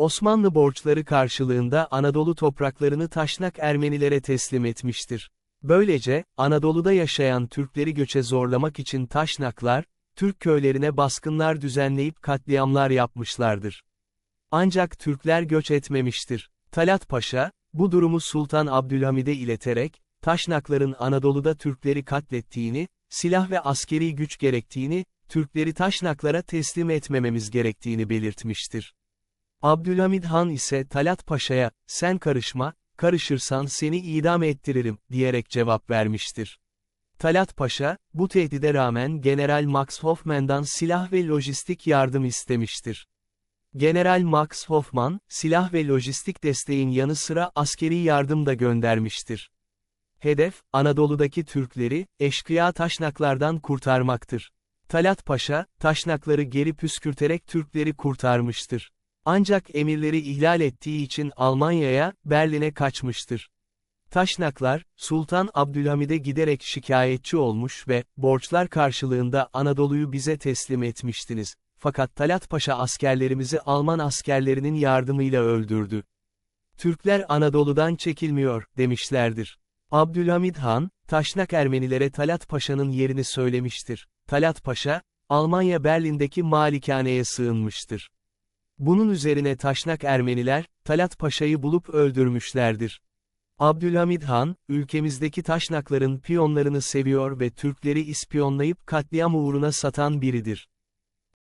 Osmanlı borçları karşılığında Anadolu topraklarını Taşnak Ermenilere teslim etmiştir. Böylece, Anadolu'da yaşayan Türkleri göçe zorlamak için Taşnaklar, Türk köylerine baskınlar düzenleyip katliamlar yapmışlardır. Ancak Türkler göç etmemiştir. Talat Paşa, bu durumu Sultan Abdülhamid'e ileterek, Taşnakların Anadolu'da Türkleri katlettiğini, silah ve askeri güç gerektiğini, Türkleri Taşnaklara teslim etmememiz gerektiğini belirtmiştir. Abdülhamid Han ise Talat Paşa'ya, sen karışma, karışırsan seni idam ettiririm, diyerek cevap vermiştir. Talat Paşa, bu tehdide rağmen General Max Hoffman'dan silah ve lojistik yardım istemiştir. General Max Hoffman, silah ve lojistik desteğin yanı sıra askeri yardım da göndermiştir. Hedef, Anadolu'daki Türkleri, eşkıya taşnaklardan kurtarmaktır. Talat Paşa, taşnakları geri püskürterek Türkleri kurtarmıştır. Ancak emirleri ihlal ettiği için Almanya'ya, Berlin'e kaçmıştır. Taşnaklar, Sultan Abdülhamid'e giderek şikayetçi olmuş ve, borçlar karşılığında Anadolu'yu bize teslim etmiştiniz. Fakat Talat Paşa askerlerimizi Alman askerlerinin yardımıyla öldürdü. Türkler Anadolu'dan çekilmiyor, demişlerdir. Abdülhamid Han, Taşnak Ermenilere Talat Paşa'nın yerini söylemiştir. Talat Paşa, Almanya Berlin'deki malikaneye sığınmıştır. Bunun üzerine Taşnak Ermeniler, Talat Paşa'yı bulup öldürmüşlerdir. Abdülhamid Han, ülkemizdeki taşnakların piyonlarını seviyor ve Türkleri ispiyonlayıp katliam uğruna satan biridir.